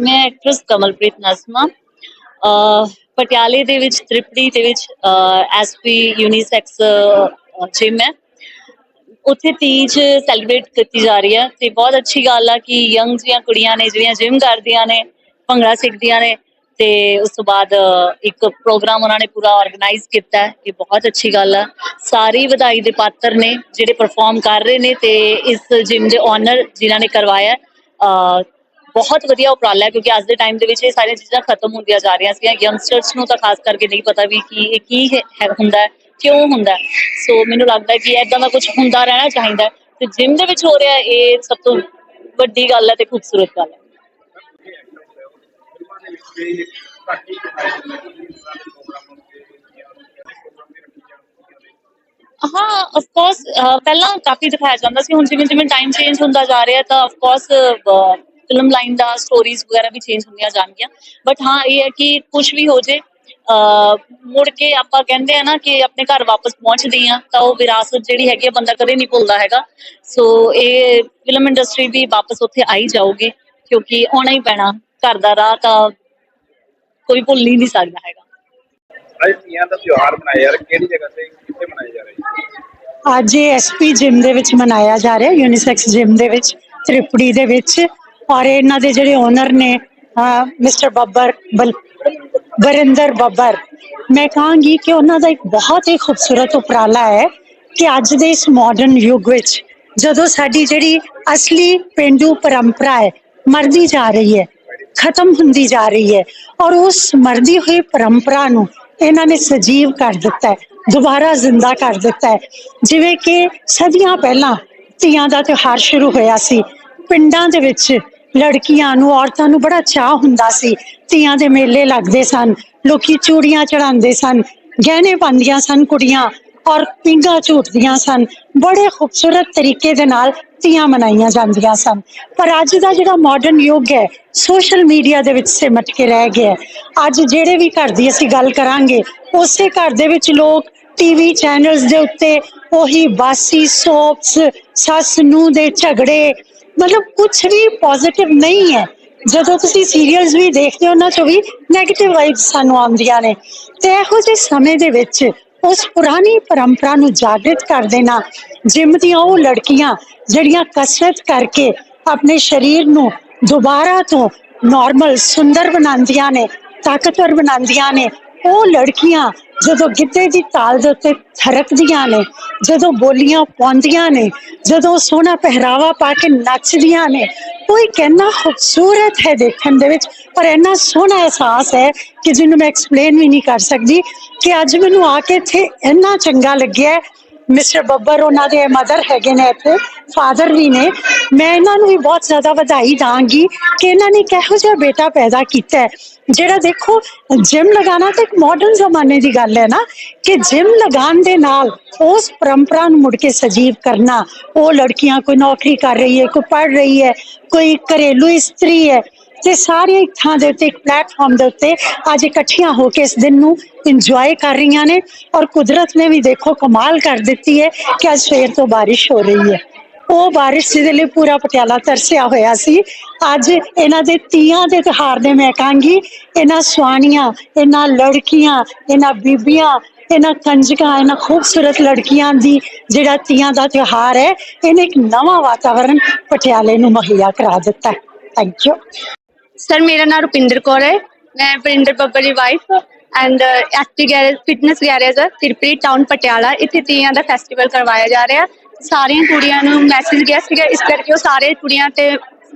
ਮੈਂ ਐਕਟਰੈਸ ਕਮਲਪ੍ਰੀਤ ਨਸਮਾ ਪਟਿਆਲੇ ਦੇ ਵਿੱਚ, ਤ੍ਰਿਪੜੀ ਦੇ ਵਿੱਚ ਐਸਪੀ ਯੂਨੀਸੈਕਸ ਜਿਮ ਹੈ। ਉੱਥੇ ਤੀਜ ਸੈਲੀਬ੍ਰੇਟ ਕੀਤੀ ਜਾ ਰਹੀ ਹੈ ਤੇ ਬਹੁਤ ਅੱਛੀ ਗੱਲ ਆ ਕਿ ਯੰਗ ਜੀਆਂ ਕੁੜੀਆਂ ਨੇ, ਜਿਹੜੀਆਂ ਜਿਮ ਕਰਦੀਆਂ ਨੇ, ਭੰਗੜਾ ਸਿੱਖਦੀਆਂ ਨੇ ਤੇ ਉਸ ਤੋਂ ਬਾਅਦ ਇੱਕ ਪ੍ਰੋਗਰਾਮ ਉਹਨਾਂ ਨੇ ਪੂਰਾ ਆਰਗੇਨਾਈਜ਼ ਕੀਤਾ ਹੈ। ਇਹ ਬਹੁਤ ਅੱਛੀ ਗੱਲ ਆ। ਸਾਰੀ ਵਧਾਈ ਦੇ ਪਾਤਰ ਨੇ, ਜਿਹੜੇ ਪਰਫਾਰਮ ਕਰ ਰਹੇ ਨੇ ਤੇ ਇਸ ਜਿਮ ਦੇ ਓਨਰ ਜਿਨ੍ਹਾਂ ਨੇ ਕਰਵਾਇਆ ਬਹੁਤ ਵਧੀਆ ਉਪਰਾਲਾ ਹੈ ਕਿਉਂਕਿ ਅੱਜ ਦੇ ਟਾਈਮ ਦੇ ਵਿੱਚ ਇਹ ਸਾਰੀਆਂ ਚੀਜ਼ਾਂ ਖਤਮ ਹੁੰਦੀਆਂ ਜਾ ਰਹੀਆਂ ਸੀ ਯੰਗਸਟਰਸ ਨੂੰ ਤਾਂ ਖਾਸ ਕਰਕੇ ਨਹੀਂ ਪਤਾ ਵੀ ਕਿ ਇਹ ਕੀ ਹੈ ਹੁੰਦਾ ਹੈ ਕਿਉਂ ਹੁੰਦਾ ਸੋ ਮੈਨੂੰ ਲੱਗਦਾ ਹੈ ਕਿ ਇਦਾਂ ਦਾ ਕੁਝ ਹੁੰਦਾ ਰਹਿਣਾ ਚਾਹੀਦਾ ਹੈ। ਤੇ ਜਿਮ ਦੇ ਵਿੱਚ ਹੋ ਰਿਹਾ ਹੈ, ਇਹ ਸਭ ਤੋਂ ਵੱਡੀ ਗੱਲ ਹੈ ਤੇ ਖੂਬਸੂਰਤ ਗੱਲ ਹੈ। ਹਾਂ ਆਫ ਕੋਰਸ ਪਹਿਲਾਂ ਕਾਫੀ ਦਿਖਾਇਆ ਜਾਂਦਾ ਸੀ, ਹੁਣ ਜਿਵੇਂ ਜਿਵੇਂ ਟਾਈਮ ਚੇਂਜ ਹੁੰਦਾ ਜਾ ਰਿਹਾ ਤਾਂ ਆਫ ਕੋਰਸ ਫਿਲਮ ਲਾਈਨ ਦਾ ਸਟੋਰੀਜ਼ ਵਗੈਰਾ ਵੀ ਚੇਂਜ ਹੁੰਦੀਆਂ ਜਾਣਗੀਆਂ। ਬਟ ਹਾਂ, ਇਹ ਹੈ ਕਿ ਕੁਝ ਵੀ ਹੋ ਜੇ ਮੁੜ ਕੇ ਆਪਾਂ ਕਹਿੰਦੇ ਆ ਨਾ ਕਿ ਆਪਣੇ ਘਰ ਵਾਪਸ ਪਹੁੰਚਦੇ ਆ ਤਾਂ ਉਹ ਵਿਰਾਸਤ ਜਿਹੜੀ ਹੈਗੀ ਆ, ਬੰਦਾ ਕਦੇ ਨਹੀਂ ਭੁੱਲਦਾ ਹੈਗਾ। ਸੋ ਇਹ ਫਿਲਮ ਇੰਡਸਟਰੀ ਵੀ ਵਾਪਸ ਉੱਥੇ ਆਈ ਜਾਊਗੀ, ਕਿਉਂਕਿ ਆਉਣਾ ਹੀ ਪੈਣਾ, ਘਰ ਦਾ ਰਾਹ ਤਾਂ ਕੋਈ ਭੁੱਲ ਹੀ ਨਹੀਂ ਸਕਦਾ ਹੈਗਾ। ਅੱਜ ਤੀਆਂ ਦਾ ਤਿਉਹਾਰ ਮਨਾਇਆ ਯਾਰ ਕਿਹੜੀ ਜਗ੍ਹਾ ਤੇ, ਕਿੱਥੇ ਮਨਾਇਆ ਜਾ ਰਿਹਾ ਹੈ ਅੱਜ ਐਸਪੀ ਜਿਮ ਦੇ ਵਿੱਚ ਮਨਾਇਆ ਜਾ ਰਿਹਾ ਯੂਨੀਸੈਕਸ ਜਿਮ ਦੇ ਵਿੱਚ, ਤ੍ਰਿਪੜੀ ਦੇ ਵਿੱਚ। ਔਰ ਇਹਨਾਂ ਦੇ ਜਿਹੜੇ ਓਨਰ ਨੇ ਮਿਸਟਰ ਬੱਬਰ, ਬਲ ਬੱਬਰ। ਮੈਂ ਕਹਾਂਗੀ ਕਿ ਉਹਨਾਂ ਦਾ ਇੱਕ ਬਹੁਤ ਹੀ ਖੂਬਸੂਰਤ ਉਪਰਾਲਾ ਹੈ ਕਿ ਅੱਜ ਦੇ ਇਸ ਮਾਡਰਨ ਯੁੱਗ ਵਿੱਚ ਜਦੋਂ ਸਾਡੀ ਜਿਹੜੀ ਅਸਲੀ ਪਿੰਡੂ ਪਰੰਪਰਾ ਹੈ, ਮਰਦੀ ਜਾ ਰਹੀ ਹੈ, ਖਤਮ ਹੁੰਦੀ ਜਾ ਰਹੀ ਹੈ, ਔਰ ਉਸ ਮਰਦੀ ਹੋਈ ਪਰੰਪਰਾ ਨੂੰ ਇਹਨਾਂ ਨੇ ਸਜੀਵ ਕਰ ਦਿੱਤਾ ਹੈ, ਦੁਬਾਰਾ ਜ਼ਿੰਦਾ ਕਰ ਦਿੱਤਾ ਹੈ। ਜਿਵੇਂ ਕਿ ਸਦੀਆਂ ਪਹਿਲਾਂ ਤੀਆਂ ਦਾ ਤਿਉਹਾਰ ਸ਼ੁਰੂ ਹੋਇਆ ਸੀ, ਪਿੰਡਾਂ ਦੇ ਵਿੱਚ ਲੜਕੀਆਂ ਨੂੰ, ਔਰਤਾਂ ਨੂੰ ਬੜਾ ਚਾਹ ਹੁੰਦਾ ਸੀ। ਤੀਆਂ ਦੇ ਮੇਲੇ ਲੱਗਦੇ ਸਨ, ਲੋਕੀ ਚੂੜੀਆਂ ਚੜਾਉਂਦੇ ਸਨ, ਗਹਿਣੇ ਪਾਉਂਦੀਆਂ ਸਨ ਕੁੜੀਆਂ। ਔਰ ਪਿੰਗਾ ਝੂਟਦੀਆਂ ਸਨ। ਬੜੇ ਖੂਬਸੂਰਤ ਤਰੀਕੇ ਦੇ ਨਾਲ ਤੀਆਂ ਮਨਾਈਆਂ ਜਾਂਦੀਆਂ ਸਨ। ਪਰ ਅੱਜ ਦਾ ਜਿਹੜਾ ਮਾਡਰਨ ਯੁੱਗ ਹੈ ਸੋਸ਼ਲ ਮੀਡੀਆ ਦੇ ਵਿੱਚ ਸਿਮਟ ਕੇ ਰਹਿ ਗਿਆ ਅੱਜ ਜਿਹੜੇ ਵੀ ਘਰ ਦੀ ਅਸੀਂ ਗੱਲ ਕਰਾਂਗੇ, ਉਸੇ ਘਰ ਦੇ ਵਿੱਚ ਲੋਕ ਟੀਵੀ ਚੈਨਲਸ ਦੇ ਉੱਤੇ ਉਹੀ ਬਾਸੀ ਸੋਪਸ ਸੱਸ ਨੂੰ ਦੇ ਝਗੜੇ, ਮਤਲਬ ਕੁਝ ਵੀ ਪੋਜ਼ਿਟਿਵ ਨਹੀਂ ਹੈ। ਜਦੋਂ ਤੁਸੀਂ ਸੀਰੀਅਲਸ ਵੀ ਦੇਖਦੇ ਹੋ, ਉਹਨਾਂ ਚੋਂ ਵੀ 네ਗੇਟਿਵ ਵਾਈਬਸ ਸਾਨੂੰ ਆਉਂਦੀਆਂ ਨੇ। ਤੇ ਇਹੋ ਜਿਹੇ ਸਮੇਂ ਦੇ ਵਿੱਚ ਉਸ ਪੁਰਾਣੀ ਪਰੰਪਰਾ ਨੂੰ ਜਾਗਰਿਤ ਕਰ ਦੇਣਾ। ਜਿਮ ਦੀਆਂ ਉਹ ਲੜਕੀਆਂ ਜਿਹੜੀਆਂ ਕਸਰਤ ਕਰਕੇ ਆਪਣੇ ਸਰੀਰ ਨੂੰ ਦੁਬਾਰਾ ਤੋਂ ਨਾਰਮਲ ਸੁੰਦਰ ਬਣਾਉਂਦੀਆਂ ਨੇ, ਤਾਕਤਵਰ ਬਣਾਉਂਦੀਆਂ ਨੇ, ਉਹ ਲੜਕੀਆਂ ਜਦੋਂ ਗਿੱਧੇ ਦੀ ਤਾਲ ਦੇ ਉੱਤੇ ਥਰਕਦੀਆਂ ਨੇ, ਜਦੋਂ ਬੋਲੀਆਂ ਪਾਉਂਦੀਆਂ ਨੇ, ਜਦੋਂ ਸੋਹਣਾ ਪਹਿਰਾਵਾ ਪਾ ਕੇ ਨੱਚਦੀਆਂ ਨੇ ਉਹ ਇੱਕ ਇੰਨਾ ਖੂਬਸੂਰਤ ਹੈ ਦੇਖਣ ਦੇ ਵਿੱਚ ਪਰ ਇੰਨਾ ਸੋਹਣਾ ਅਹਿਸਾਸ ਹੈ ਕਿ ਜਿਹਨੂੰ ਮੈਂ ਐਕਸਪਲੇਨ ਵੀ ਨਹੀਂ ਕਰ ਸਕਦੀ, ਕਿ ਅੱਜ ਮੈਨੂੰ ਆ ਕੇ ਇੱਥੇ ਇੰਨਾ ਚੰਗਾ ਲੱਗਿਆ ਮਿਸਟਰ ਬੱਬਰ ਉਹਨਾਂ ਦੇ ਮਦਰ ਹੈਗੇ ਨੇ ਇੱਥੇ, ਫਾਦਰ ਵੀ ਨੇ। ਮੈਂ ਇਹਨਾਂ ਨੂੰ ਵੀ ਬਹੁਤ ਜ਼ਿਆਦਾ ਵਧਾਈ ਦਾਂਗੀ ਕਿ ਇਹਨਾਂ ਨੇ ਕਿਹੋ ਜਿਹਾ ਬੇਟਾ ਪੈਦਾ ਕੀਤਾ ਹੈ। ਜਿਹੜਾ ਦੇਖੋ, ਜਿਮ ਲਗਾਉਣਾ ਤਾਂ ਇੱਕ ਮਾਡਰਨ ਜ਼ਮਾਨੇ ਦੀ ਗੱਲ ਹੈ ਨਾ, ਕਿ ਜਿਮ ਲਗਾਉਣ ਦੇ ਨਾਲ ਉਸ ਪਰੰਪਰਾ ਨੂੰ ਮੁੜ ਕੇ ਸਜੀਵ ਕਰਨਾ। ਉਹ ਲੜਕੀਆਂ ਕੋਈ ਨੌਕਰੀ ਕਰ ਰਹੀ ਹੈ, ਕੋਈ ਪੜ੍ਹ ਰਹੀ ਹੈ, ਕੋਈ ਘਰੇਲੂ ਇਸਤਰੀ ਹੈ ਤੇ ਸਾਰੇ ਇੱਕ ਥਾਂ ਦੇ ਉੱਤੇ, ਇੱਕ ਪਲੇਟਫਾਰਮ ਦੇ ਉੱਤੇ ਅੱਜ ਇਕੱਠੀਆਂ ਹੋ ਕੇ ਇਸ ਦਿਨ ਨੂੰ ਇੰਜੋਏ ਕਰ ਰਹੀਆਂ ਨੇ ਔਰ ਕੁਦਰਤ ਨੇ ਵੀ ਦੇਖੋ ਕਮਾਲ ਕਰ ਦਿੱਤੀ ਹੈ ਕਿ ਅੱਜ ਸਵੇਰ ਤੋਂ ਬਾਰਿਸ਼ ਹੋ ਰਹੀ ਹੈ। ਉਹ ਬਾਰਿਸ਼ ਜਿਹਦੇ ਲਈ ਪੂਰਾ ਪਟਿਆਲਾ ਤਰਸਿਆ ਹੋਇਆ ਸੀ। ਅੱਜ ਇਹਨਾਂ ਦੇ ਤੀਆਂ ਦੇ ਤਿਉਹਾਰ ਦੇ ਮੈਂ ਕਹਾਂਗੀ, ਇਹਨਾਂ ਸੁਆਣੀਆਂ ਇਹਨਾਂ ਲੜਕੀਆਂ, ਇਹਨਾਂ ਬੀਬੀਆਂ, ਇਹਨਾਂ ਕੰਜਕਾਂ, ਇਹਨਾਂ ਖੂਬਸੂਰਤ ਲੜਕੀਆਂ ਦੀ ਜਿਹੜਾ ਤੀਆਂ ਦਾ ਤਿਉਹਾਰ ਹੈ, ਇਹਨੇ ਇੱਕ ਨਵਾਂ ਵਾਤਾਵਰਣ ਪਟਿਆਲੇ ਨੂੰ ਮੁਹੱਈਆ ਕਰਾ ਦਿੱਤਾ ਥੈਂਕ ਯੂ ਸਰ ਮੇਰਾ ਨਾਮ ਰੁਪਿੰਦਰ ਕੌਰ ਹੈ। ਮੈਂ ਵਰਿੰਦਰ ਬੱਬਰ ਦੀ wife and ST garage fitness garage Tripuri town Patiala. ਇੱਥੇ ਤੀਆਂ ਦਾ ਫੈਸਟੀਵਲ ਕਰਵਾਇਆ ਜਾ ਰਿਹਾ। ਸਾਰੀਆਂ ਕੁੜੀਆਂ ਨੂੰ ਮੈਸੇਜ ਗਿਆ ਸੀਗਾ। ਇਸ ਕਰਕੇ ਉਹ ਸਾਰੇ ਕੁੜੀਆਂ ਤੇ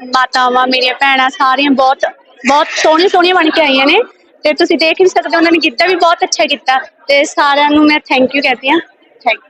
ਮਾਤਾਵਾਂ, ਮੇਰੀਆਂ ਭੈਣਾਂ ਸਾਰੀਆਂ ਬਹੁਤ ਬਹੁਤ ਸੋਹਣੀਆਂ ਸੋਹਣੀਆਂ ਬਣ ਕੇ ਆਈਆਂ ਨੇ। ਤੇ ਤੁਸੀਂ ਦੇਖ ਵੀ ਸਕਦੇ ਹੋ ਉਹਨਾਂ ਨੇ ਗਿੱਧਾ ਵੀ ਬਹੁਤ ਅੱਛਾ ਕੀਤਾ। ਤੇ ਸਾਰਿਆਂ ਨੂੰ ਮੈਂ ਥੈਂਕ ਯੂ ਕਹਤੀ ਹਾਂ। ਥੈਂਕ